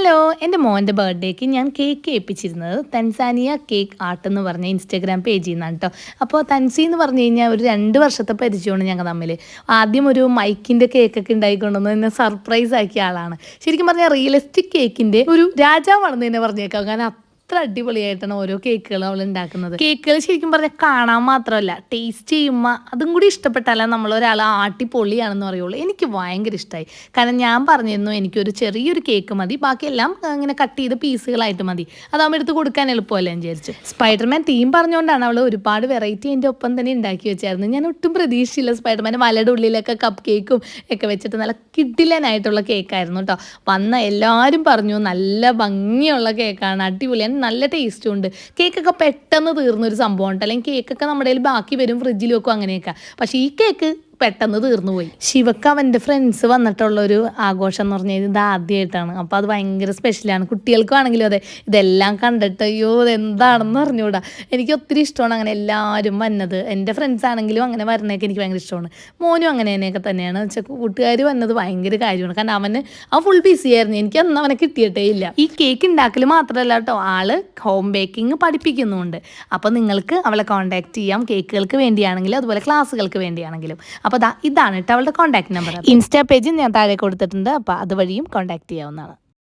Hello എന്റെ മോന്റെ ബർത്ത്ഡേക്ക് ഞാൻ കേക്ക് ഏൽപ്പിച്ചിരുന്നത് തൻസാനിയ കേക്ക് ആർട്ട് എന്ന് പറഞ്ഞ ഇൻസ്റ്റാഗ്രാം പേജിൽ നിന്നാണ് കേട്ടോ അപ്പോൾ തൻസി എന്ന് പറഞ്ഞു കഴിഞ്ഞാൽ ഒരു രണ്ട് വർഷത്തെ പരിചയമാണ് ഞങ്ങൾ തമ്മിൽ. ആദ്യം ഒരു മൈക്കിന്റെ കേക്കൊക്കെ ഉണ്ടായിക്കൊണ്ടുവന്ന് എന്നെ സർപ്രൈസ് ആക്കിയ ആളാണ്. ശരിക്കും പറഞ്ഞാൽ റിയലിസ്റ്റിക് കേക്കിന്റെ ഒരു രാജാവാണെന്ന് തന്നെ പറഞ്ഞേക്കാം. കാരണം അത്ര അടിപൊളിയായിട്ടാണ് ഓരോ കേക്കുകൾ അവൾ ഉണ്ടാക്കുന്നത്. കേക്കുകൾ ശരിക്കും പറഞ്ഞാൽ കാണാൻ മാത്രമല്ല ടേസ്റ്റ് ചെയ്യുമ്പോൾ അതും കൂടി ഇഷ്ടപ്പെട്ടാലേ നമ്മൾ ഒരാൾ ആട്ടി പൊള്ളിയാണെന്ന് പറയുള്ളൂ. എനിക്ക് ഭയങ്കര ഇഷ്ടമായി കാരണം ഞാൻ പറഞ്ഞിരുന്നു എനിക്കൊരു ചെറിയൊരു കേക്ക് മതി ബാക്കിയെല്ലാം ഇങ്ങനെ കട്ട് ചെയ്ത് പീസുകളായിട്ട് മതി. അതാകുമ്പോൾ എടുത്ത് കൊടുക്കാൻ എളുപ്പമല്ലേ വിചാരിച്ചു. സ്പൈഡർമാൻ തീം പറഞ്ഞുകൊണ്ടാണ് അവൾ ഒരുപാട് വെറൈറ്റി എന്റെ ഒപ്പം തന്നെ ഉണ്ടാക്കി വെച്ചായിരുന്നു. ഞാൻ ഒട്ടും പ്രതീക്ഷിച്ചില്ല സ്പൈഡർമാൻ വലയുടെ ഉള്ളിലൊക്കെ കപ്പ് കേക്കും ഒക്കെ വെച്ചിട്ട് നല്ല കിഡിലനായിട്ടുള്ള കേക്കായിരുന്നു കേട്ടോ വന്ന എല്ലാവരും പറഞ്ഞു നല്ല ഭംഗിയുള്ള കേക്കാണ് അടിപൊളിയാണ് നല്ല ടേസ്റ്റും ഉണ്ട്. കേക്കൊക്കെ പെട്ടെന്ന് തീർന്നൊരു സംഭവം ഉണ്ട് അല്ലെങ്കിൽ കേക്കൊക്കെ നമ്മുടെ ബാക്കി വരും ഫ്രിഡ്ജിൽ വെക്കും അങ്ങനെയൊക്കെ. പക്ഷേ ഈ കേക്ക് പെട്ടെന്ന് തീർന്നു പോയി ശിവക്ക് അവന്റെ ഫ്രണ്ട്സ് വന്നിട്ടുള്ള ഒരു ആഘോഷം എന്ന് പറഞ്ഞാൽ ഇത് ആദ്യമായിട്ടാണ് അപ്പോൾ അത് ഭയങ്കര സ്പെഷ്യലാണ് കുട്ടികൾക്കും ആണെങ്കിലും അതെ ഇതെല്ലാം കണ്ടിട്ട് അയ്യോ ഇതെന്താണെന്ന് അറിഞ്ഞുകൂടാ. എനിക്ക് ഒത്തിരി ഇഷ്ടമാണ് അങ്ങനെ എല്ലാവരും വന്നത്. എന്റെ ഫ്രണ്ട്സ് ആണെങ്കിലും അങ്ങനെ വരുന്നതൊക്കെ എനിക്ക് ഭയങ്കര ഇഷ്ടമാണ്. മോനും അങ്ങനെ തന്നെയൊക്കെ തന്നെയാണ്. വെച്ചാൽ കൂട്ടുകാർ വന്നത് ഭയങ്കര കാര്യമാണ്. കാരണം അവന് അവൻ ഫുൾ ബിസി ആയിരുന്നു. എനിക്ക് അന്ന് അവനെ കിട്ടിയിട്ടേ ഇല്ല. ഈ കേക്ക് ഉണ്ടാക്കൽ മാത്രമല്ല കേട്ടോ ആൾ ഹോം ബേക്കിംഗ് പഠിപ്പിക്കുന്നുണ്ട്. അപ്പോൾ നിങ്ങൾക്ക് അവളെ കോൺടാക്ട് ചെയ്യാം. കേക്കുകൾക്ക് വേണ്ടിയാണെങ്കിലും അതുപോലെ ക്ലാസ്സുകൾക്ക് വേണ്ടിയാണെങ്കിലും. അപ്പോൾ ഇതാണ് കേട്ടോ അവളുടെ കോൺടാക്ട് നമ്പർ ഇൻസ്റ്റാ പേജ് ഞാൻ താഴെ കൊടുത്തിട്ടുണ്ട്. അപ്പോൾ അതുവഴിയും കോൺടാക്ട് ചെയ്യാവുന്നതാണ്.